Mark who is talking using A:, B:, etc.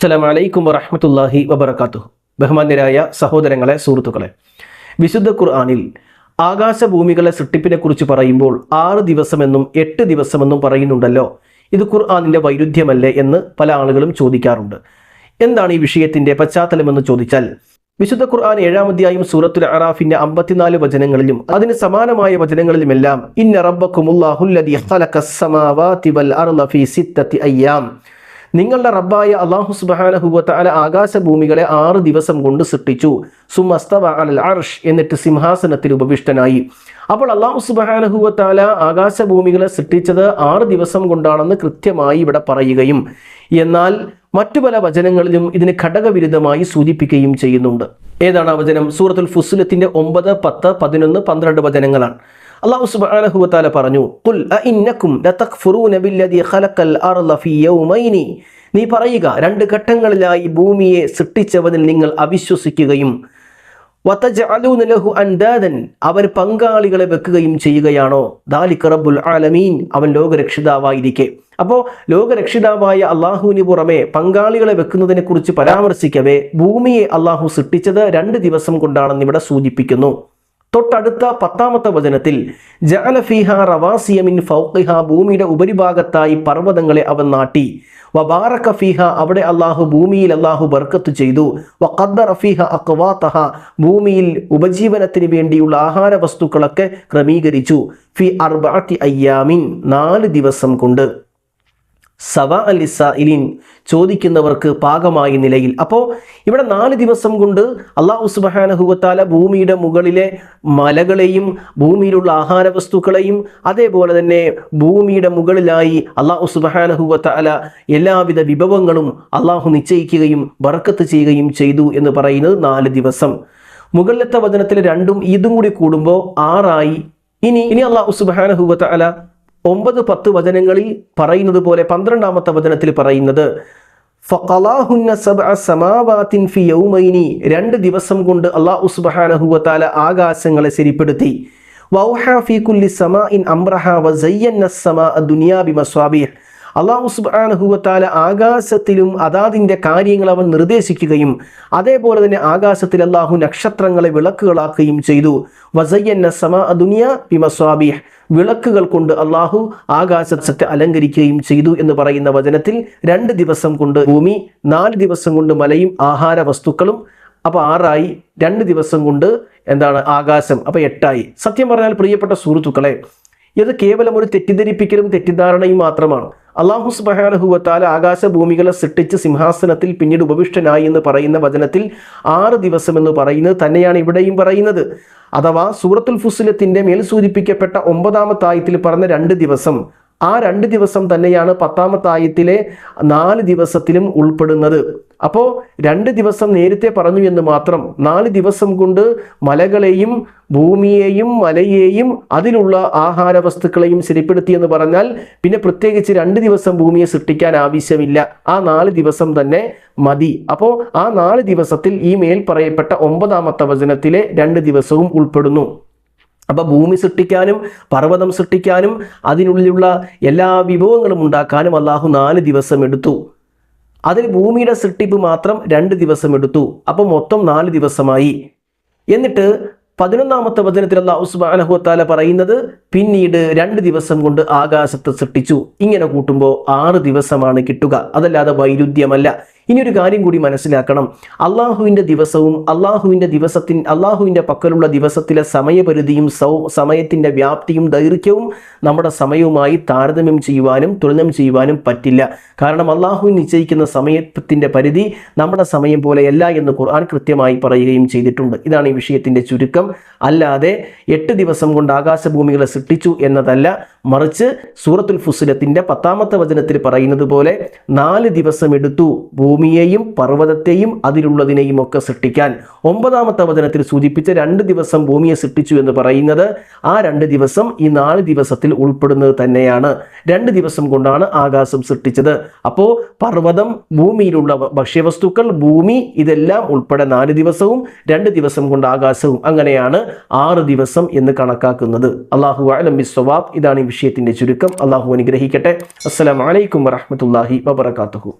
A: അസ്സലാമു അലൈക്കും വബർക്കാത്തു ബഹുമാന്യരായ സഹോദരങ്ങളെ സുഹൃത്തുക്കളെ വിശുദ്ധ ഖുർആാനിൽ ആകാശഭൂമികളെ സൃഷ്ടിപ്പിനെ കുറിച്ച് പറയുമ്പോൾ ആറ് ദിവസമെന്നും എട്ട് ദിവസമെന്നും പറയുന്നുണ്ടല്ലോ. ഇത് ഖുർആനിന്റെ വൈരുദ്ധ്യമല്ലേ എന്ന് പല ആളുകളും ചോദിക്കാറുണ്ട്. എന്താണ് ഈ വിഷയത്തിന്റെ പശ്ചാത്തലമെന്ന് ചോദിച്ചാൽ വിശുദ്ധ ഖുർആൻ ഏഴാമധ്യായും സൂറത്തുൽ അറാഫിന്റെ അമ്പത്തിനാല് വചനങ്ങളിലും അതിന് സമാനമായ വചനങ്ങളിലുമെല്ലാം ഇന്ന ഖലഖസ് വൽ ഫീ അയ്യാം നിങ്ങളുടെ റബ്ബായ അള്ളാഹു സുബാനഹുവത്ത അല ആകാശഭൂമികളെ ആറ് ദിവസം കൊണ്ട് സൃഷ്ടിച്ചു. സുമസ്തവ അൽ അർഷ് എന്നിട്ട് സിംഹാസനത്തിൽ ഉപവിഷ്ടനായി. അപ്പോൾ അള്ളാഹു സുബാനഹുവത്ത അല ആകാശഭൂമികളെ സൃഷ്ടിച്ചത് ആറ് ദിവസം കൊണ്ടാണെന്ന് കൃത്യമായി ഇവിടെ പറയുകയും എന്നാൽ മറ്റു പല വചനങ്ങളിലും ഇതിന് ഘടകവിരുദ്ധമായി സൂചിപ്പിക്കുകയും ചെയ്യുന്നുണ്ട്. ഏതാണ് ആ വചനം? സൂറത്തുൽ ഫുസ്ലത്തിന്റെ ഒമ്പത് പത്ത് പതിനൊന്ന് പന്ത്രണ്ട് വചനങ്ങളാണ്. അള്ളാഹു വതആല പറഞ്ഞു ഫീ യൗമൈനി. നീ പറയുക രണ്ട് ഘട്ടങ്ങളിലായി ഭൂമിയെ സൃഷ്ടിച്ചവനിൽ നിങ്ങൾ അവിശ്വസിക്കുകയും ലഹു അൻദാദൻ അവർ പങ്കാളികളെ വെക്കുകയും ചെയ്യുകയാണോ? ദാലിക റബ്ബുൽ ആലമീൻ അവൻ ലോകരക്ഷിതാവായിരിക്കെ. അപ്പോൾ ലോകരക്ഷിതാവായ അള്ളാഹുവിന് പുറമെ പങ്കാളികളെ വെക്കുന്നതിനെ കുറിച്ച് പരാമർശിക്കവേ ഭൂമിയെ അള്ളാഹു സൃഷ്ടിച്ചത് രണ്ട് ദിവസം കൊണ്ടാണെന്ന് ഇവിടെ സൂചിപ്പിക്കുന്നു. തൊട്ടടുത്ത പത്താമത്തെ വചനത്തിൽ ജഅലഫിഹ റവാസിയമിൻ ഫൗഖിഹ ഭൂമിയുടെ ഉപരിഭാഗത്തായി പർവതങ്ങളെ അവൻ നാട്ടി. വബാറക ഫീഹ അവിടെ അള്ളാഹു ഭൂമിയിൽ അള്ളാഹു ബർക്കത്ത് ചെയ്തു. വഖദ്ദറ ഫീഹ അക്വാത്തഹ ഭൂമിയിൽ ഉപജീവനത്തിന് വേണ്ടിയുള്ള ആഹാര വസ്തുക്കളൊക്കെ ക്രമീകരിച്ചു. ഫി അർബഅത്തി അയ്യാമിൻ നാല് ദിവസം കൊണ്ട്. സവ അലിസഇലിൻ ചോദിക്കുന്നവർക്ക് പാകമായ നിലയിൽ. അപ്പോൾ ഇവിടെ നാല് ദിവസം കൊണ്ട് അള്ളാഹു സുബഹാനഹുവത്താല ഭൂമിയുടെ മുകളിലെ മലകളെയും ഭൂമിയിലുള്ള ആഹാര വസ്തുക്കളെയും അതേപോലെ തന്നെ ഭൂമിയുടെ മുകളിലായി അള്ളാഹു സുബഹാനഹുവത്താല എല്ലാവിധ വിഭവങ്ങളും അള്ളാഹു നിശ്ചയിക്കുകയും ബറക്കത്ത് ചെയ്യുകയും ചെയ്തു എന്ന് പറയുന്നത് നാല് ദിവസം. മുകളിലത്തെ വചനത്തിൽ രണ്ടും ഇതും കൂടി കൂടുമ്പോൾ ആറായി. ഇനി ഇനി അള്ളാഹു സുബഹാനഹുവത്താല ഒമ്പത് പത്ത് വചനങ്ങളിൽ പറയുന്നത് പോലെ പന്ത്രണ്ടാമത്തെ വചനത്തിൽ പറയുന്നത് ഫഖലാഹുന്ന സബ്അ സമാവാത്തിൻ ഫി രണ്ട് ദിവസം കൊണ്ട് അല്ലാഹു സുബ്ഹാനഹു വതആല ആകാശങ്ങളെ ശരിപ്പെടുത്തി. വൗഹ ഫീ കുല്ലി സമാഇൻ അംറഹ വസയ്യന്ന ദുനിയാബി ദുനിയാ ബിമസ്വാബിഹ് അള്ളാഹു സുബാനഹുവത്താല ആകാശത്തിലും അതാതിന്റെ കാര്യങ്ങൾ അവൻ നിർദ്ദേശിക്കുകയും അതേപോലെ തന്നെ ആകാശത്തിൽ അള്ളാഹു നക്ഷത്രങ്ങളെ വിളക്കുകളാക്കുകയും ചെയ്തു. വസയ്യന്ന സമ ദുനിയ ബിമസ്വാബിഹ്. വിളക്കുകൾ കൊണ്ട് അള്ളാഹു ആകാശത്തെ അലങ്കരിക്കുകയും ചെയ്തു എന്ന് പറയുന്ന വചനത്തിൽ രണ്ട് ദിവസം കൊണ്ട് ഭൂമി നാല് ദിവസം കൊണ്ട് മലയും ആഹാര വസ്തുക്കളും അപ്പോൾ ആറായി രണ്ട് ദിവസം കൊണ്ട് എന്താണ് ആകാശം അപ്പോൾ എട്ടായി. സത്യം പറഞ്ഞാൽ പ്രിയപ്പെട്ട സുഹൃത്തുക്കളെ ഇത് കേവലം ഒരു തെറ്റിദ്ധരിപ്പിക്കലും തെറ്റിദ്ധാരണയും മാത്രമാണ്. അള്ളാഹു ആകാശ ആകാശഭൂമികളെ സൃഷ്ടിച്ച് സിംഹാസനത്തിൽ പിന്നീട് ഉപവിഷ്ടനായി എന്ന് പറയുന്ന വചനത്തിൽ ആറ് ദിവസം എന്ന് പറയുന്നത് തന്നെയാണ് ഇവിടെയും പറയുന്നത്. അഥവാ സൂറത്തുൽ ഫുസിലത്തിന്റെ മേൽ സൂചിപ്പിക്കപ്പെട്ട ഒമ്പതാമത്തായത്തിൽ പറഞ്ഞ രണ്ട് ദിവസം ആ രണ്ട് ദിവസം തന്നെയാണ് പത്താമത്തായത്തിലെ നാല് ദിവസത്തിലും ഉൾപ്പെടുന്നത്. അപ്പോൾ രണ്ട് ദിവസം നേരത്തെ പറഞ്ഞു എന്ന് മാത്രം നാല് ദിവസം കൊണ്ട് മലകളെയും ഭൂമിയെയും മലയെയും അതിലുള്ള ആഹാര വസ്തുക്കളെയും ശരിപ്പെടുത്തി എന്ന് പറഞ്ഞാൽ പിന്നെ പ്രത്യേകിച്ച് രണ്ട് ദിവസം ഭൂമിയെ സൃഷ്ടിക്കാൻ ആവശ്യമില്ല. ആ നാല് ദിവസം തന്നെ മതി. അപ്പോൾ ആ നാല് ദിവസത്തിൽ ഈ മേൽ പറയപ്പെട്ട ഒമ്പതാമത്തെ വചനത്തിലെ രണ്ട് ദിവസവും ഉൾപ്പെടുന്നു. അപ്പോൾ ഭൂമി സൃഷ്ടിക്കാനും പർവതം സൃഷ്ടിക്കാനും അതിനുള്ളിലുള്ള എല്ലാ വിഭവങ്ങളും ഉണ്ടാക്കാനും അള്ളാഹു നാല് ദിവസം എടുത്തു. അതിൽ ഭൂമിയുടെ സൃഷ്ടിപ്പ് മാത്രം രണ്ട് ദിവസം എടുത്തു. അപ്പോൾ മൊത്തം നാല് ദിവസമായി. എന്നിട്ട് പതിനൊന്നാമത്തെ വചനത്തിൽ അള്ളാഹു സുബാനഹുത്താല പറയുന്നത് പിന്നീട് രണ്ട് ദിവസം കൊണ്ട് ആകാശത്ത് സൃഷ്ടിച്ചു. ഇങ്ങനെ കൂട്ടുമ്പോൾ ആറ് ദിവസമാണ് കിട്ടുക. അതല്ലാതെ വൈരുദ്ധ്യമല്ല. ഇനി ഒരു കാര്യം കൂടി മനസ്സിലാക്കണം. അള്ളാഹുവിന്റെ ദിവസവും അള്ളാഹുവിന്റെ ദിവസത്തിൻ അള്ളാഹുവിന്റെ പക്കലുള്ള ദിവസത്തിലെ സമയപരിധിയും സൗ സമയത്തിന്റെ വ്യാപ്തിയും ദൈർഘ്യവും നമ്മുടെ സമയവുമായി താരതമ്യം ചെയ്യുവാനും തുലനം ചെയ്യുവാനും പറ്റില്ല. കാരണം അള്ളാഹു നിശ്ചയിക്കുന്ന സമയത്തിന്റെ പരിധി നമ്മുടെ സമയം പോലെയല്ല എന്ന് ഖുർആൻ കൃത്യമായി പറയുകയും ചെയ്തിട്ടുണ്ട്. ഇതാണ് ഈ വിഷയത്തിന്റെ ചുരുക്കം. അല്ലാതെ എട്ട് ദിവസം കൊണ്ട് ആകാശഭൂമികളെ സൃഷ്ടിച്ചു എന്നതല്ല മറിച്ച് സൂറത്തുൽ ഫുസിലത്തിന്റെ പത്താമത്തെ വചനത്തിൽ പറയുന്നത് പോലെ നാല് ദിവസം എടുത്തു ഭൂമിയെയും പർവതത്തെയും അതിലുള്ളതിനെയും ഒക്കെ സൃഷ്ടിക്കാൻ ഒമ്പതാമത്തെ വചനത്തിൽ സൂചിപ്പിച്ച രണ്ട് ദിവസം ഭൂമിയെ സൃഷ്ടിച്ചു എന്ന് പറയുന്നത് ആ രണ്ട് ദിവസം ഈ നാല് ദിവസത്തിൽ ഉൾപ്പെടുന്നത് തന്നെയാണ്. രണ്ട് ദിവസം കൊണ്ടാണ് ആകാശം സൃഷ്ടിച്ചത്. അപ്പോൾ പർവതം ഭൂമിയിലുള്ള ഭക്ഷ്യവസ്തുക്കൾ ഭൂമി ഇതെല്ലാം ഉൾപ്പെടെ നാല് ദിവസവും രണ്ട് ദിവസം കൊണ്ട് ആകാശവും അങ്ങനെയാണ് ആറ് ദിവസം എന്ന് കണക്കാക്കുന്നത്. അള്ളാഹു അലം ബിസ്വവാബ് ഇതാണ് ഈ വിഷയത്തിന്റെ ചുരുക്കം. അള്ളാഹു അനുഗ്രഹിക്കട്ടെ. അസ്സലാമലൈക്കും വറഹമത്തല്ലാഹി വബർക്കാത്തുഹു